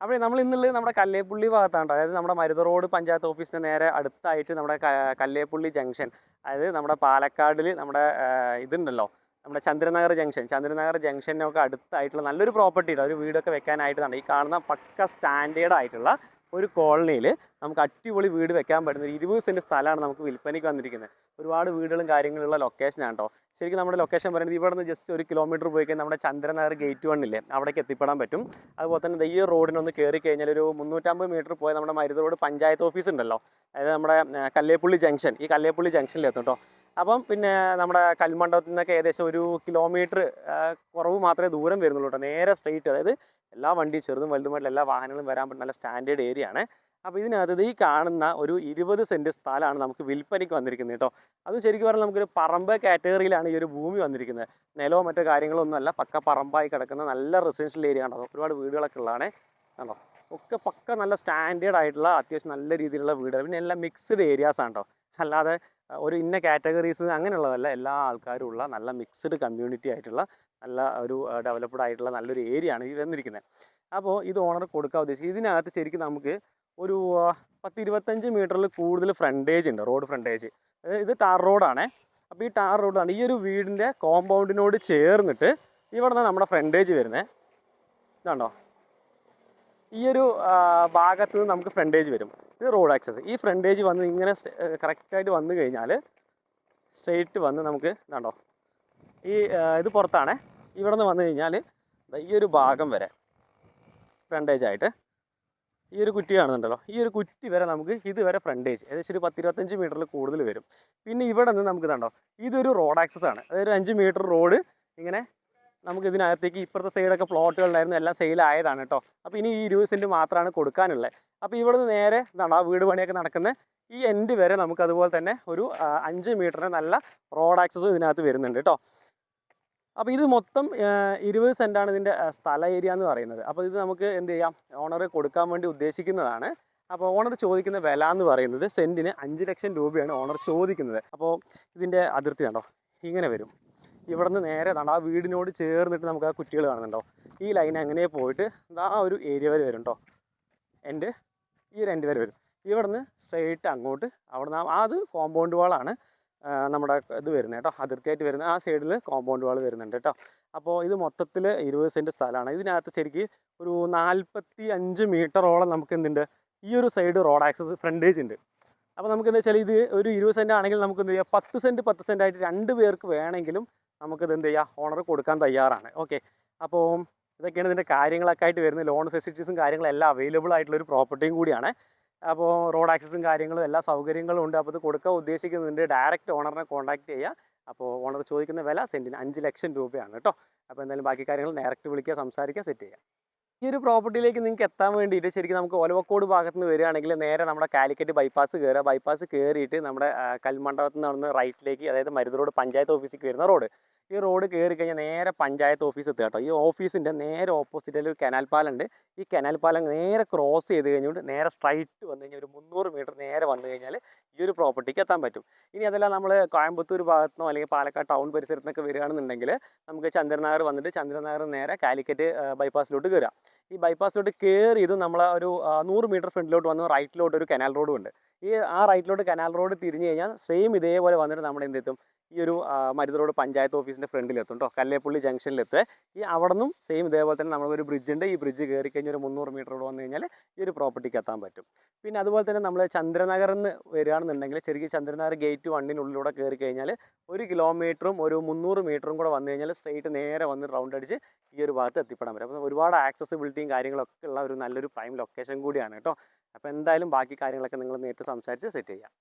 അപ്പോൾ നമ്മൾ ഇന്നുള്ളത് നമ്മുടെ കല്ലേപ്പുള്ളി ഭാഗത്താണ് അതായത് നമ്മുടെ മരുത റോഡ് പഞ്ചായത്ത് ഓഫീസിന് നേരെ അടുത്തായിട്ട് നമ്മുടെ കല്ലേപ്പുള്ളി ജംഗ്ഷൻ. അതായത് നമ്മുടെ പാലക്കാടിൽ നമ്മുടെ ഇതുണ്ടല്ലോ. നമ്മുടെ ചന്ദ്രനഗർ ജംഗ്ഷൻ. ചന്ദ്രനഗർ ജംഗ്ഷനൊക്കെ അടുത്തായിട്ടുള്ള നല്ലൊരു പ്രോപ്പർട്ടി ഒരു വീടൊക്കെ വെക്കാനായിട്ടാണ് ഈ കാണുന്ന പക്ക സ്റ്റാൻഡേർഡ് ആയിട്ടുള്ള ഒരു കോളനിയിൽ നമുക്ക് അടിപൊളി വീട് വെക്കാൻ പറ്റുന്ന ഒരു ഇരുപത് സെന്റ് സ്ഥലമാണ് നമുക്ക് വിൽപ്പനയ്ക്ക് വന്നിരിക്കുന്നത്. ഒരുപാട് വീടുകളും കാര്യങ്ങളുള്ള ലൊക്കേഷനാണ് കേട്ടോ ശരിക്കും നമ്മുടെ ലൊക്കേഷൻ പറയുന്നത് ഇവിടെ നിന്ന് ജസ്റ്റ് ഒരു കിലോമീറ്റർ പോയി കഴിഞ്ഞാൽ നമ്മുടെ ചന്ദ്രനഗർ ഗേറ്റ് വണ്ണില്ലേ അവിടേക്ക് എത്തിപ്പെടാൻ പറ്റും. അതുപോലെ തന്നെ ഈ റോഡിനൊന്ന് കയറി കഴിഞ്ഞാൽ ഒരു മുന്നൂറ്റമ്പത് മീറ്റർ പോയ നമ്മുടെ മരുത റോഡ് പഞ്ചായത്ത് ഓഫീസ് ഉണ്ടല്ലോ. അതായത് നമ്മുടെ കല്ലേപ്പുള്ളി ജംഗ്ഷൻ ഈ കല്ലേപ്പുള്ളി ജംഗ്ഷനിൽ എത്തും കേട്ടോ അപ്പം പിന്നെ നമ്മുടെ കൽമണ്ഡപത്തിൽ നിന്നൊക്കെ ഏകദേശം ഒരു കിലോമീറ്റർ കുറവ് മാത്രമേ ദൂരം വരുന്നുള്ളൂ കേട്ടോ നേരെ സ്ട്രെയിറ്റ് അതായത് എല്ലാ വണ്ടിയും ചെറുതും വലുതുമായിട്ടുള്ള എല്ലാ വാഹനങ്ങളും വരാൻ പറ്റുന്ന നല്ല സ്റ്റാൻഡേർഡ് ഏരിയ ആണ് അപ്പോൾ ഇതിനകത്ത് ഇത് ഈ കാണുന്ന ഒരു ഇരുപത് സെന്റ് സ്ഥലമാണ് നമുക്ക് വിൽപ്പനയ്ക്ക് വന്നിരിക്കുന്നത് കേട്ടോ. അത് ശരിക്കും പറഞ്ഞാൽ നമുക്കൊരു പറമ്പ് കാറ്റഗറിയിലാണ് ഈ ഒരു ഭൂമി വന്നിരിക്കുന്നത്. നിലവും മറ്റോ കാര്യങ്ങളൊന്നുമല്ല പക്ക പറമ്പായി കിടക്കുന്ന നല്ല റെസിഡൻഷ്യൽ ഏരിയ ആണ്. ഒരുപാട് വീടുകളൊക്കെ ഉള്ളതാണ്. കണ്ടോ? ഒക്കെ പക്ക നല്ല സ്റ്റാൻഡേർഡ് ആയിട്ടുള്ള അത്യാവശ്യം നല്ല രീതിയിലുള്ള വീടുകൾ പിന്നെ എല്ലാം മിക്സ്ഡ് ഏരിയാസ് ആണ് കേട്ടോ. അല്ലാതെ ഒരു ഇന്ന കാറ്റഗറീസ് അങ്ങനെയുള്ളതല്ല. എല്ലാ ആൾക്കാരും ഉള്ള നല്ല മിക്സ്ഡ് കമ്മ്യൂണിറ്റി ആയിട്ടുള്ള നല്ല ഒരു ഡെവലപ്ഡ് ആയിട്ടുള്ള നല്ലൊരു ഏരിയ ആണ് ഈ വന്നിരിക്കുന്നത്. അപ്പോൾ ഇത് ഓണർ കൊടുക്കാൻ ഉദ്ദേശിച്ചത് ഇതിനകത്ത് ശരിക്കും നമുക്ക് ഒരു പത്ത് ഇരുപത്തഞ്ച് മീറ്ററിൽ കൂടുതൽ ഫ്രണ്ടേജ് ഉണ്ട് റോഡ് ഫ്രണ്ടേജ്. ഇത് ടാർ റോഡാണേ. അപ്പോൾ ഈ ടാർ റോഡാണ്. ഈ ഒരു വീടിന്റെ കോമ്പൗണ്ടിനോട് ചേർന്നിട്ട് ഇവിടെ നിന്ന് നമ്മുടെ ഫ്രണ്ടേജ് വരുന്നത് ഇതാണ്ടോ ഈ ഒരു ഭാഗത്ത് നിന്ന് നമുക്ക് ഫ്രണ്ടേജ് വരും. ഇത് റോഡ് ആക്സസ് ഈ ഫ്രണ്ടേജ് വന്ന് ഇങ്ങനെ കറക്റ്റായിട്ട് വന്നു കഴിഞ്ഞാൽ സ്ട്രെയിറ്റ് വന്ന് നമുക്ക് കണ്ടോ ഈ ഇത് പുറത്താണ്. ഇവിടെ നിന്ന് വന്നു കഴിഞ്ഞാൽ ഈ ഒരു ഭാഗം വരെ ഫ്രണ്ടേജ് ആയിട്ട് ഈ ഒരു കുറ്റി കാണുന്നുണ്ടല്ലോ. ഈ ഒരു കുറ്റി വരെ നമുക്ക് ഇതുവരെ ഫ്രണ്ടേജ് ഏകദേശം ഒരു പത്തിരുപത്തഞ്ച് മീറ്ററിൽ കൂടുതൽ വരും. പിന്നെ ഇവിടെ നിന്ന് നമുക്ക് കണ്ടോ ഇതൊരു റോഡ് ആക്സസ് ആണ്. അതായത് ഒരു അഞ്ച് മീറ്റർ റോഡ് ഇങ്ങനെ നമുക്ക് ഇതിനകത്തേക്ക് ഇപ്പുറത്തെ സൈഡൊക്കെ പ്ലോട്ടുകളുണ്ടായിരുന്നു എല്ലാം സെയിലായതാണ് കേട്ടോ അപ്പോൾ ഇനി ഈ ഇരുപത് സെന്റ് മാത്രമാണ് കൊടുക്കാനുള്ളത്. അപ്പോൾ ഇവിടുന്ന് നേരെ എന്താണ് ആ വീട് പണിയൊക്കെ നടക്കുന്ന. ഈ എൻഡ് വരെ നമുക്ക് അതുപോലെ തന്നെ ഒരു അഞ്ച് മീറ്ററിന് നല്ല റോഡ് ആക്സസ് ഇതിനകത്ത് വരുന്നുണ്ട് കേട്ടോ അപ്പോൾ ഇത് മൊത്തം ഇരുപത് സെന്റാണ് ഇതിന്റെ സ്ഥല ഏരിയ എന്ന് പറയുന്നത്. അപ്പോൾ ഇത് നമുക്ക് എന്ത് ചെയ്യാം? ഓണർ കൊടുക്കാൻ വേണ്ടി ഉദ്ദേശിക്കുന്നതാണ്. അപ്പോൾ ഓണർ ചോദിക്കുന്ന വില എന്ന് പറയുന്നത് സെന്റിന് അഞ്ച് ലക്ഷം രൂപയാണ് ഓണർ ചോദിക്കുന്നത്. അപ്പോൾ ഇതിന്റെ അതിർത്തി കണ്ടോ? ഇങ്ങനെ വരും. ഇവിടെ നിന്ന് നേരെ ഇതാണ് ആ വീടിനോട് ചേർന്നിട്ട് നമുക്ക് ആ കുറ്റികൾ കാണുന്നുണ്ടോ? ഈ ലൈൻ അങ്ങനെ പോയിട്ട് ആ ഒരു ഏരിയ വരെ വരും കേട്ടോ എന്റെ ഈ രണ്ട് വരെ വരും. ഇവിടുന്ന് സ്ട്രെയിറ്റ് അങ്ങോട്ട് അവിടെ നിന്ന് അത് കോമ്പൗണ്ട് വാളാണ് നമ്മുടെ ഇത് വരുന്നത് കേട്ടോ. അതിർത്തിയായിട്ട് വരുന്നത് ആ സൈഡിൽ കോമ്പൗണ്ട് വാൾ വരുന്നുണ്ട് കേട്ടോ. അപ്പോൾ ഇത് മൊത്തത്തിൽ ഇരുപത് സെന്റ് സ്ഥലമാണ്. ഇതിനകത്ത് ശരിക്ക് ഒരു നാൽപ്പത്തി അഞ്ച് മീറ്ററോളം നമുക്ക് എന്തുണ്ട്? ഈ ഒരു സൈഡ് റോഡ് ആക്സസ് ഫ്രണ്ടേജ് ഉണ്ട്. അപ്പോൾ നമുക്ക് എന്താ വെച്ചാൽ ഇത് ഒരു ഇരുപത് സെന്റ് ആണെങ്കിൽ നമുക്ക് എന്ത് ചെയ്യാം? പത്ത് സെന്റ് പത്ത് സെന്റ് ആയിട്ട് രണ്ട് പേർക്ക് വേണമെങ്കിലും നമുക്കിത് എന്ത് ചെയ്യാം? ഓണർ കൊടുക്കാൻ തയ്യാറാണ്. ഓക്കെ അപ്പോൾ ഇതൊക്കെയാണ് ഇതിന്റെ കാര്യങ്ങളൊക്കെ ആയിട്ട് വരുന്നത്. ലോൺ ഫെസിലിറ്റീസും കാര്യങ്ങളും എല്ലാം അവൈലബിൾ ആയിട്ടുള്ള ഒരു പ്രോപ്പർട്ടിയും കൂടിയാണ്. അപ്പോൾ റോഡ് ആക്സസും കാര്യങ്ങളും എല്ലാ സൗകര്യങ്ങളും ഉണ്ട്. അപ്പോൾ ഇത് കൊടുക്കാൻ ഉദ്ദേശിക്കുന്നുണ്ട് ഡയറക്റ്റ് ഓണറിനെ കോൺടാക്ട് ചെയ്യുക അപ്പോൾ ഓണർ ചോദിക്കുന്ന വില സെന്റിന് അഞ്ച് ലക്ഷം രൂപയാണ് കേട്ടോ. അപ്പോൾ എന്തായാലും ബാക്കി കാര്യങ്ങൾ ഡയറക്റ്റ് വിളിക്കുക സംസാരിക്കുക സെറ്റ് ചെയ്യുക ഈ ഒരു പ്രോപ്പർട്ടിയിലേക്ക് നിങ്ങൾക്ക് എത്താൻ വേണ്ടിയിട്ട് ശരിക്കും നമുക്ക് ഒലവക്കോട് ഭാഗത്ത് നിന്ന് വരികയാണെങ്കിൽ നേരെ നമ്മുടെ കാലിക്കറ്റ് ബൈപ്പാസ് കയറുക. ബൈപ്പാസ് കയറിയിട്ട് നമ്മുടെ കൽമണ്ഡപത്തിൽ നിന്ന് റൈറ്റിലേക്ക് അതായത് മരുത് റോഡ് പഞ്ചായത്ത് ഓഫീസിലേക്ക് വരുന്ന റോഡ്. ഈ റോഡ് കയറി കഴിഞ്ഞാൽ നേരെ പഞ്ചായത്ത് ഓഫീസ് എത്തുക കേട്ടോ. ഈ ഓഫീസിന്റെ നേരെ ഓപ്പോസിറ്റിൽ ഒരു കനാൽ പാലം ഉണ്ട്. ഈ കനാൽ പാലം നേരെ ക്രോസ് ചെയ്ത് കഴിഞ്ഞുകൊണ്ട് നേരെ സ്ട്രൈറ്റ് വന്നു കഴിഞ്ഞാൽ ഒരു മുന്നൂറ് മീറ്റർ നേരെ വന്നു കഴിഞ്ഞാൽ ഈ ഒരു പ്രോപ്പർട്ടിക്ക് എത്താൻ പറ്റും. ഇനി അതെല്ലാം നമ്മൾ കോയമ്പത്തൂർ ഭാഗത്തുനിന്നോ അല്ലെങ്കിൽ പാലക്കാട് ടൗൺ പരിസരത്തുനിന്നൊക്കെ വരികയാണെന്നുണ്ടെങ്കിൽ നമുക്ക് ചന്ദ്രനഗർ വന്നിട്ട് ചന്ദ്രനഗർ നേരെ കാലിക്കറ്റ് ബൈപ്പാസിലോട്ട് കയറുക. ഈ ബൈപ്പാസിലോട്ട് കയറിയത് നമ്മൾ ഒരു നൂറ് മീറ്റർ ഫ്രണ്ടിലോട്ട് വന്ന് റൈറ്റിലോട്ട് ഒരു കനാൽ റോഡും ഉണ്ട്. ഈ ആ റൈറ്റിലോട്ട് കനാൽ റോഡ് തിരിഞ്ഞു കഴിഞ്ഞാൽ സെയിം ഇതേപോലെ വന്നിട്ട് നമ്മുടെ എന്ത് എത്തും ഈ ഒരു ആ, മരുത് റോഡ് പഞ്ചായത്ത് ഓഫീസിന്റെ ഫ്രണ്ടിലെത്തും കേട്ടോ കല്ലേപ്പള്ളി ജംഗ്ഷനിലെത്തുക ഈ അവിടെ നിന്നും സെയിം ഇതേപോലെ തന്നെ നമ്മളൊരു ബ്രിഡ്ജ് ഉണ്ട്. ഈ ബ്രിഡ്ജ് കയറി കഴിഞ്ഞാൽ ഒരു മുന്നൂറ് മീറ്റർ റോഡ് വന്നു കഴിഞ്ഞാൽ ഈ ഒരു പ്രോപ്പർട്ടിക്ക് എത്താൻ പറ്റും. പിന്നെ അതുപോലെ തന്നെ നമ്മൾ ചന്ദ്രനഗറിൽ നിന്ന് വരികയാണെന്നുണ്ടെങ്കിൽ ശരിക്കും ചന്ദ്രനഗർ ഗേറ്റ് വണ്ണിനുള്ളിലൂടെ കയറി കഴിഞ്ഞാൽ ഒരു കിലോമീറ്ററും ഒരു മുന്നൂറ് മീറ്ററും കൂടെ വന്നു കഴിഞ്ഞാൽ സ്ട്രെയിറ്റ് നേരെ വന്ന് റൗണ്ട് അടിച്ച് ഈ ഒരു ഭാഗത്ത് എത്തിപ്പെടാൻ പറ്റും. അപ്പോൾ ഒരുപാട് ആക്സസിബിലിറ്റിയും കാര്യങ്ങളൊക്കെ ഉള്ള ഒരു നല്ലൊരു പ്രൈം ലൊക്കേഷൻ കൂടിയാണ് കേട്ടോ അപ്പോൾ എന്തായാലും ബാക്കി കാര്യങ്ങളൊക്കെ നിങ്ങൾ നേരിട്ട് സംസാരിച്ച് സെറ്റ് ചെയ്യാം.